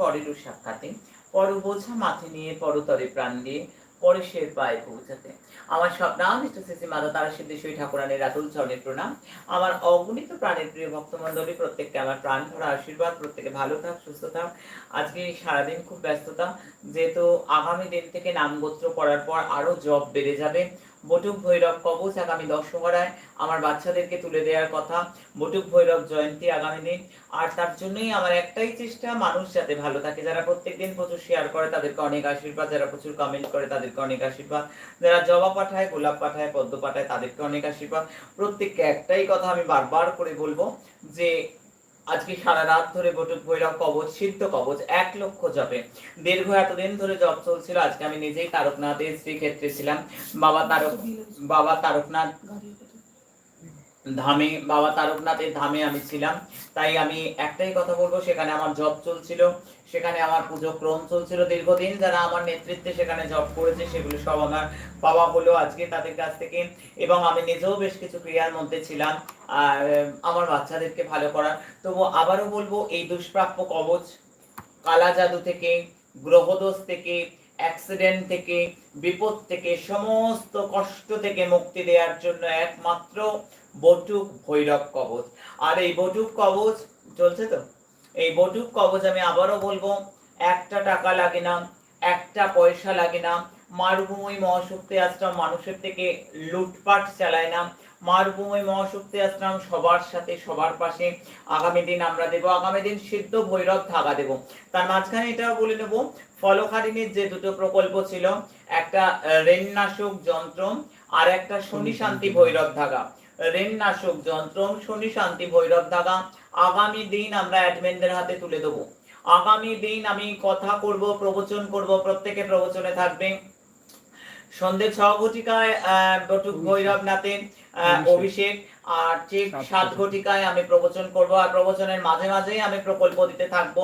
পরেরও সাক্ষাতে পর বোঝা মাথে নিয়ে পরতরে প্রাণ দিয়ে পরেশের পায়ে পৌঁছাতে। আমার সব নাম শ্রী মাতা তারা সিদ্ধেশ্বরী ঠাকুরানের রাতুল চরণের প্রণাম। আমার অগণিত প্রাণের প্রিয় ভক্তমণ্ডলী, প্রত্যেককে আমার প্রাণ ভরা আশীর্বাদ, প্রত্যেকে ভালো থাক, সুস্থ থাক। আজকে সারাদিন খুব ব্যস্ততা, যেহেতু আগামী দিন থেকে নাম গোত্র করার পর আরও জব বেড়ে যাবে। বটুক ভৈরব, কবচ আগামী দশহরায় আমার বাচ্চাদেরকে তুলে দেওয়ার কথা। বটুক ভৈরব জয়ন্তী আগামী দিন। আর তার জন্যই আমার একটাই চেষ্টা, মানুষ যাতে ভালো থাকে। যারা প্রত্যেকদিন প্রচুর শেয়ার করে, তাদেরকে অনেক আশীর্বাদ। যারা প্রচুর কমেন্ট করে, তাদেরকে অনেক আশীর্বাদ। যারা জবা পাঠায়, গোলাপ পাঠায়, পদ্ম পাঠায়, তাদেরকে অনেক আশীর্বাদ। প্রত্যেককে একটাই কথা আমি বারবার করে বলব যে আজকে সারা রাত ধরে বটুক ভৈরব কবচ, সিদ্ধ কবচ, এক লক্ষ জপে। দীর্ঘ এতদিন ধরে জপ চলছিল। আজকে আমি নিজেই তারকনাথের শ্রীক্ষেত্রে ছিলাম। বাবা তারক, বাবা তারকনাথ ধামে, বাবা তারকনাথের ধামে আমি ছিলাম। তাই আমি একটাই কথা বলব, সেখানে আমার জব চলছিল, সেখানে আমার পুজো ক্রম চলছিল। দীর্ঘদিন যারা আমার নেতৃত্বে সেখানে জব করেছে, সেগুলো সব আমার পাওয়া হলো আজকে তাদের কাছ থেকে। এবং আমি নিজেও বেশ কিছু ক্রিয়ার মধ্যে ছিলাম, আর আমার বাচ্চাদেরকে ভালো করার। তবু আবারও বলব, এই দুষ্প্রাপ্য কবচ, কালা জাদু থেকে, গ্রহদোষ থেকে, অ্যাক্সিডেন্ট থেকে, বিপদ থেকে, সমস্ত কষ্ট থেকে মুক্তি দেওয়ার জন্য একমাত্র বটুক ভৈরব কবচ। আর এই বটুক কবচ চলছে তো? এই বটুক কবচ আমি আবারও বলব, একটা টাকা লাগে না, একটা পয়সা লাগে না। মারভূমি মহাশক্তি আশ্রম মানুষের থেকে লুটপাট চালায় না। মারভূমি মহাশক্তি আশ্রম সবার সাথে, সবার পাশে। আগামী দিন আমরা দেব, আগামী দিন সিদ্ধ ভৈরব থাকা দেব। তার মাঝখানে এটাও বলে নেব ফলকারিণীর যে দুটো প্রকল্প ছিল, একটা ঋণনাশক যন্ত্র আর একটা শনি শান্তি ভৈরব ধাগা। ঋণনাশক যন্ত্র শনি শান্তি ভৈরব দাগা আগামী দিন আমরা অ্যাডমিনদের হাতে তুলে দেব। আগামী দিন আমি কথা করব, প্রবচন করব, প্রত্যেকে প্রবচনে থাকবে। সন্ধে ছ ঘটিকায় ভৈরবনাথের আহ, অভিষেক। আর ঠিক সাত ঘটিকায় আমি প্রবচন করব আর প্রবচনের মাঝে মাঝেই আমি প্রকল্প দিতে থাকব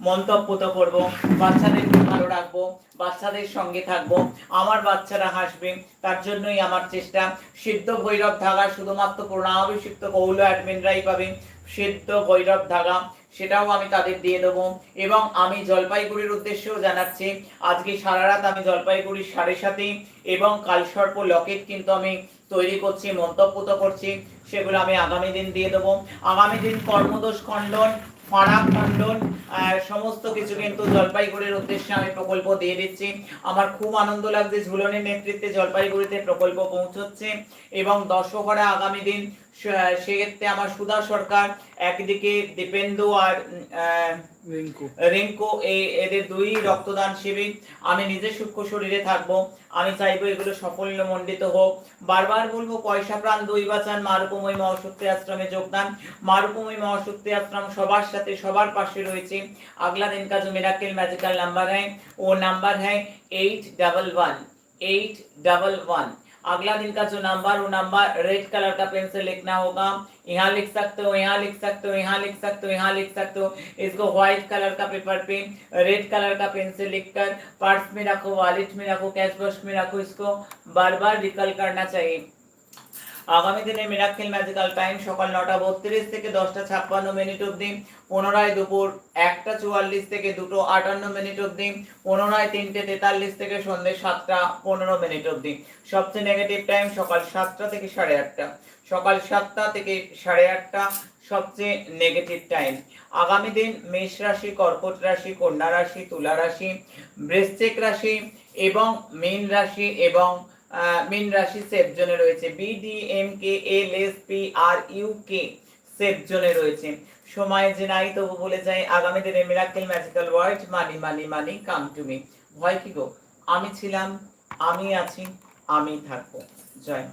মন্তব্য তো করব বাচ্চাদেরকে ভালো রাখব বাচ্চাদের সঙ্গে থাকব আমার বাচ্চারা হাসবে তার জন্যই আমার চেষ্টা। সিদ্ধ ভৈরব ধাগা শুধুমাত্র পূর্ণাভিষিক্ত কৌল অ্যাডমিনরাই পাবে। সিদ্ধ ভৈরব ধাগা সেটাও আমি তাদের দিয়ে দেবো। এবং আমি জলপাইগুড়ির উদ্দেশ্যেও জানাচ্ছি, আজকে সারা রাত আমি জলপাইগুড়ির সাড়ে সাথে এবং কালসর্প লকেট কিন্তু আমি তৈরি করছি, মন্তব্য তো করছি, সেগুলো আমি আগামী দিন দিয়ে দেবো। আগামী দিন কর্মদোষ খণ্ডন ফাঁড়া খণ্ডন সমস্ত কিছু কিন্তু জলপাইগুড়ির উদ্দেশ্যে আমি প্রকল্প দিয়ে দিচ্ছি। আমার খুব আনন্দ লাগছে ঝুলনের নেতৃত্বে জলপাইগুড়িতে প্রকল্প পৌঁছচ্ছে এবং দশহরা আগামী দিন সেক্ষেত্রে আমার সুধা সরকার একদিকে দীপেন্দু আর আহ, রিঙ্কু। এই এদের দুই রক্তদান শিবির। আমি নিজের সূক্ষ্ম শরীরে থাকব। আমি চাইব এগুলো সাফল্য মণ্ডিত হোক। বারবার বলব, পয়সা প্রাণ, দুই বাঁচান মারুকময় মহাশক্তি আশ্রমে যোগদান। মারুকময় মহাশক্তি আশ্রম সবার সাথে, সবার পাশে রয়েছে। আগলা দিন কাজ মেরাকেল ম্যাজিক্যাল নাম্বার হ্যাঁ ও নাম্বার হ্যাঁ eight double one, eight double one. अगला दिन का जो नंबर वो नंबर रेड कलर का पेन से लिखना होगा। यहाँ लिख सकते हो, यहाँ लिख सकते हो, यहाँ लिख सकते हो, यहाँ लिख सकते हो। इसको व्हाइट कलर का पेपर पे रेड कलर का पेन से लिख कर पर्स में रखो वॉलेट में रखो कैश बॉक्स में रखो। इसको बार बार रिकल करना चाहिए। আগামী দিনে মিরাক্কেল ম্যাজিক্যাল টাইম সকাল নটা বত্রিশ থেকে দশটা ছাপ্পান্ন মিনিট অবধি, পুনরায় দুপুর একটা চুয়াল্লিশ থেকে দুটো আটান্ন মিনিট অবধি, পুনরায় তিনটে তেতাল্লিশ থেকে সন্ধ্যে সাতটা পনেরো মিনিট অবধি। সবচেয়ে নেগেটিভ টাইম সকাল সাতটা থেকে সাড়ে আটটা। সকাল সাতটা থেকে সাড়ে আটটা সবচেয়ে নেগেটিভ টাইম আগামী দিন মেষ রাশি, কর্কট রাশি, কন্যা রাশি, তুলা রাশি, বৃশ্চিক রাশি এবং মীন রাশি এবং মীন রাশি সেফ জোনে রয়েছে। B D M K L S P R U K safe জোনে রয়েছে। সময় যে নাই, তবু বলে যাই, আগামী দিনে miracle magical word money money money come to me ভয় কি গো? আমি ছিলাম, আমি আছি, আমি থাকব। জয়।